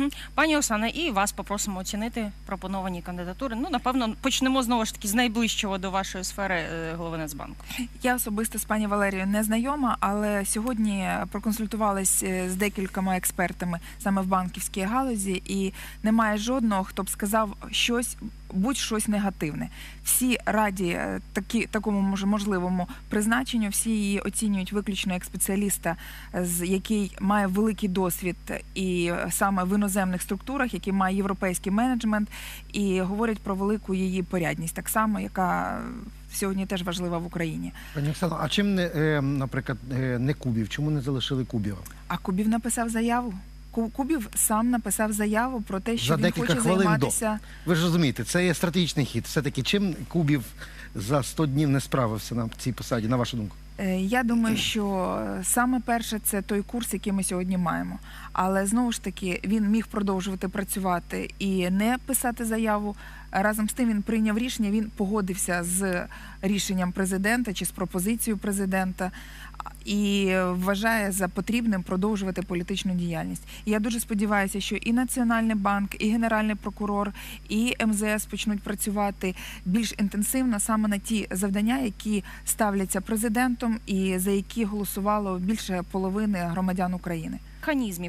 Угу. Пані Оксана, і вас попросимо оцінити пропоновані кандидатури. Ну, напевно, почнемо знову ж таки з найближчого до вашої сфери е, голови Нацбанку. Я особисто з пані Валерією не знайома, але сьогодні проконсультувалась е, з декількома експертами саме в банківській галузі, і немає жодного, хто б сказав щось. Будь-щось негативне. Всі раді е, такі, такому може, можливому призначенню, всі її оцінюють виключно як спеціаліста, е, з який має великий досвід і е, саме в іноземних структурах, який має європейський менеджмент, і говорять про велику її порядність, так само, яка сьогодні теж важлива в Україні. Пані Оксано, а чим не, наприклад, не Кубів? Чому не залишили Кубіва? А Кубів написав заяву. Ку- Кубів сам написав заяву про те, що За він хоче хвилин до. Ви ж розумієте, це є стратегічний хід. Все-таки чим Кубів за 100 днів не справився на цій посаді, на вашу думку? Е, Я думаю, що е, саме перше це той курс, який ми сьогодні маємо. Але знову ж таки він міг продовжувати працювати і не писати заяву. Разом з тим він прийняв рішення. Він погодився з рішенням президента чи з пропозицією президента і вважає за потрібним продовжувати політичну діяльність. Я дуже сподіваюся, що і Національний банк, і Генеральний прокурор, і МЗС почнуть працювати більш інтенсивно саме на ті завдання, які ставляться президентом, і за які голосувало більше половини громадян України. Механізмів